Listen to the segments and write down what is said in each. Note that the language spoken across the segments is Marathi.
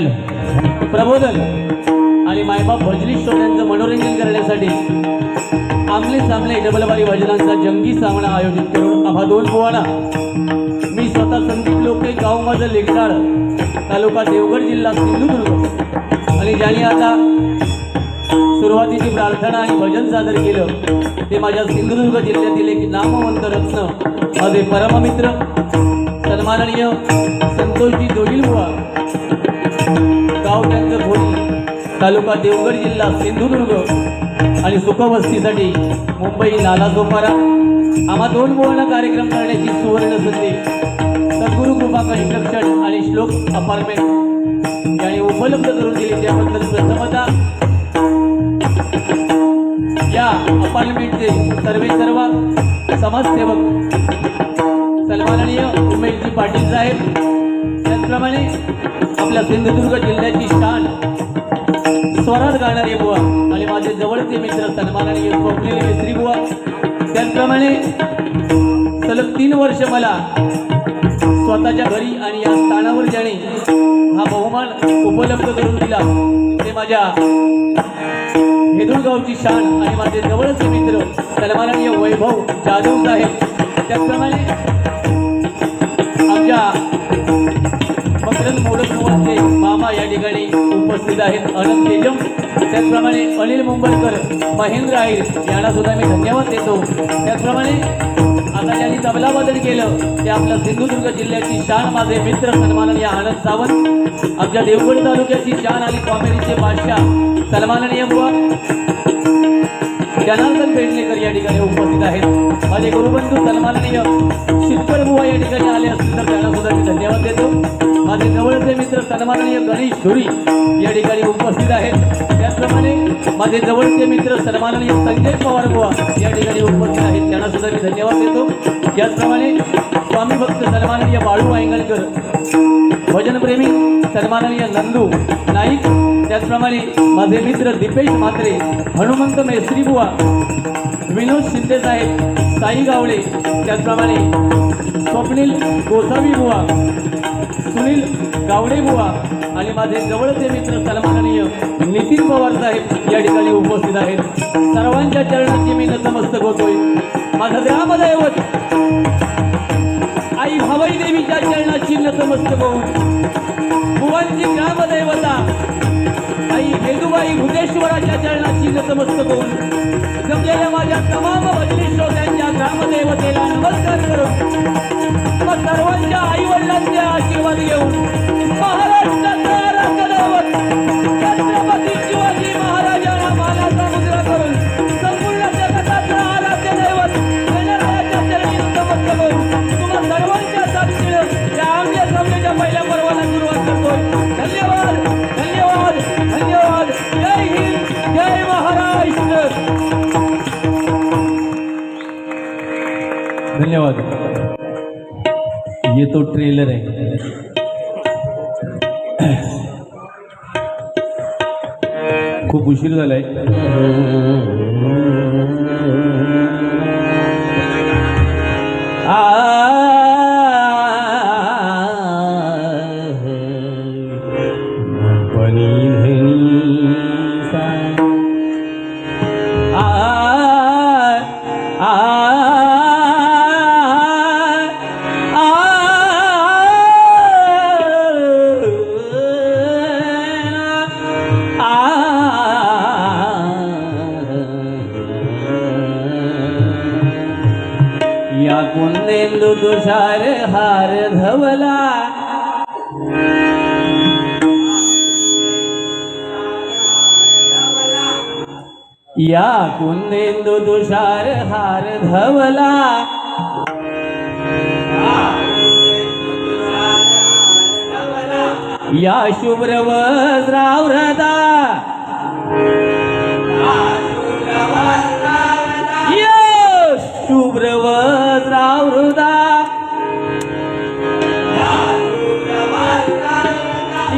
मंडळ प्रबोधन आणि मायबाप भजनीश्वर यांचं मनोरंजन करण्यासाठी आमले सामले डबलबारी भजनांचा जंगी सामना आयोजित करून आम्हा दोन पोवाडा. मी स्वतः संदीप लोके गाव माझं लेखदाळ तालुका देवगड जिल्हा सिंधुदुर्ग. आणि ज्यांनी आता सुरुवातीची प्रार्थना आणि भजन सादर केलं ते माझ्या सिंधुदुर्ग जिल्ह्यातील एक नामवंत रत्न माझे परममित्र सन्माननीय संतोषजी जोगीलमुळा गाव त्यांचं भोरी तालुका देवगड जिल्हा सिंधुदुर्ग आणि सुखवस्तीसाठी मुंबई नाला सोपारा आम्हा दोन बोलणं कार्यक्रम करण्याची सुवर्ण संधी. सद्गुरू कृपा कन्स्ट्रक्शन आणि श्लोक अपार्टमेंट. यांनी उपलब्ध करून दिली त्याबद्दल प्रथमता या अपार्टमेंटचे सर्वे सर्व समाजसेवक सन्माननीय उमेशजी पाटील साहेब त्याचप्रमाणे आपल्या सिंधुदुर्ग जिल्ह्याची शान. स्वरात गाणारे बुवा आणि माझे जवळचे मित्र सन्मानाने स्वप्नील मिस्त्री बुवा. त्याचप्रमाणे सलग तीन वर्ष मला स्वतःच्या घरी आणि या स्थानावर ज्याने हा बहुमान उपलब्ध करून दिला ते माझ्या हेदुळगावची शान आणि माझे जवळचे मित्र सन्माननीय वैभव जाधव साहेब. त्याचप्रमाणे आमच्या मामा या ठिकाणी उपस्थित आहेत. अनंत तेजम त्याचप्रमाणे अनिल मुंबईकर महेंद्र आहिर यांना सुद्धा मी धन्यवाद देतो. त्याचप्रमाणे आता ज्यांनी तबला केलं ते आपल्या सिंधुदुर्ग जिल्ह्याची शान माझे मित्र सन्माननीय आनंद सावंत आमच्या देवगड तालुक्याची शान आणि कॉमेडीचे बादशाह सन्माननीय बुवा. जनार्दन ठिकाणी उपस्थित आहेत. माझे गुरुबंधू सन्माननीय शितकर बुवा या ठिकाणी आले असतील धन्यवाद देतो. माझे जवळचे मित्र सन्माननीय गणेश धुरी या उपस्थित आहेत. त्याचप्रमाणे माझे मित्र सन्माननीय संजय पवार बुवा या उपस्थित आहेत. त्यांना मी धन्यवाद देतो. स्वामी भक्त सन्माननीय बाळू वांगलकर भजनप्रेमी सन्माननीय नंदू नाईक त्याचप्रमाणे माझे मित्र दीपेश म्हात्रे हनुमंत मेस्त्रीबुवा विनोद शिंदे साहेब साई गावडे त्याचप्रमाणे स्वप्नील गोसावी बुवा सुनील गावडे बुवा आणि माझे जवळचे मित्र सन्माननीय नितीन पवार साहेब या ठिकाणी उपस्थित आहेत. सर्वांच्या चरणाची मी नतमस्तक होतोय. माझं ग्रामदैवत आई भवाई देवीच्या चरणाची नतमस्तक होऊन बुवांची ग्रामदैवता आई हेदुबाई भुतेश्वराच्या चरणाची नतमस्त होऊन जमलेल्या माझ्या तमाम भजनी श्रोत्यांच्या ग्रामदैवतेला नमस्कार करून मग सर्वांच्या आई वडिलांचे आशीर्वाद घेऊन महाराष्ट्राचा राष्ट्रदैवत छत्रपती धन्यवाद. ये तो ट्रेलर आहे. खूप उशीर झालाय. आ. या तुषार हार धवला। या कुंदेंदू तुषार हार धवला। या शुभ्र वज्रावृता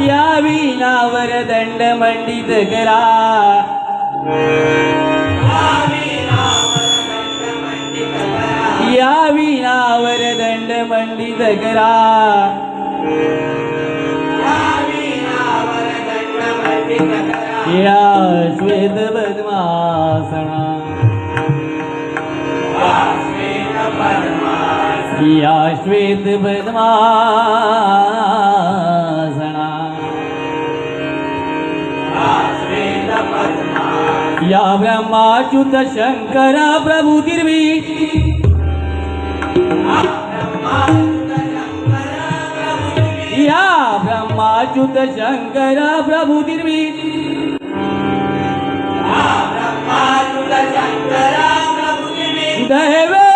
या विनावर दंड मंडित करा या विनावर दंड मंडित करा या श्वेत पद्मासना या श्वेत पद्मासना या ब्रह्माच्युत शंकर प्रभू दिर्वी या ब्रह्माच्युत शंकर प्रभू दिर्वी दैवे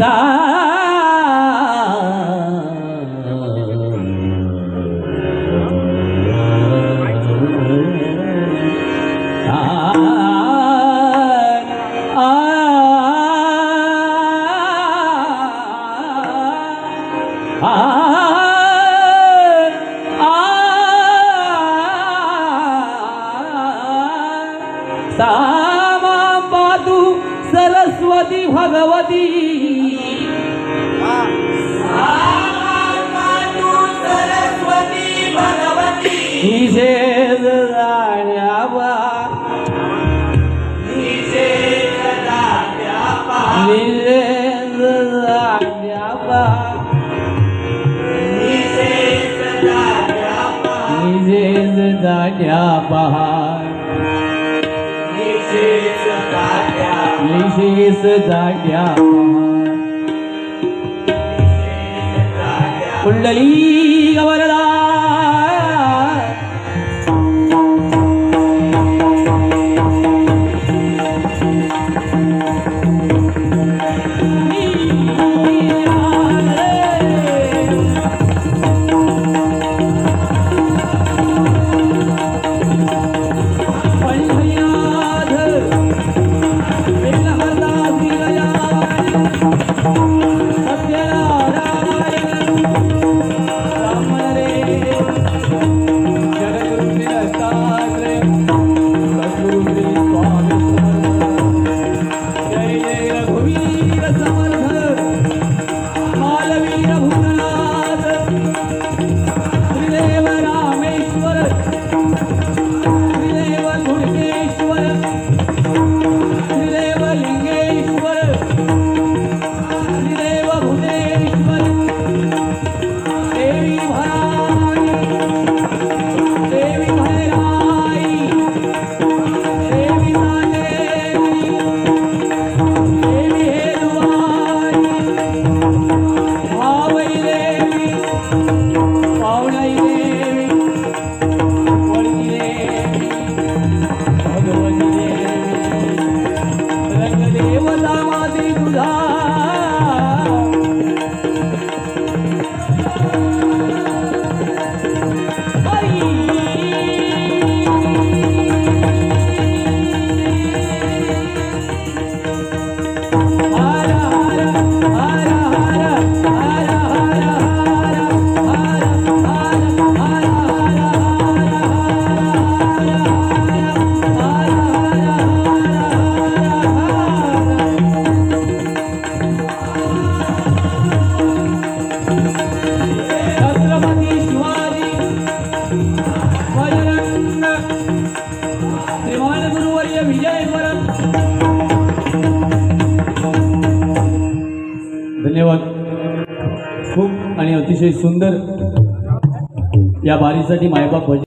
सा सामा पातु सरस्वती भगवती. निषेध जाण्यावा निशेष जाग्या कुंडली अतिशय सुंदर या बारीसाठी मायबाप भजन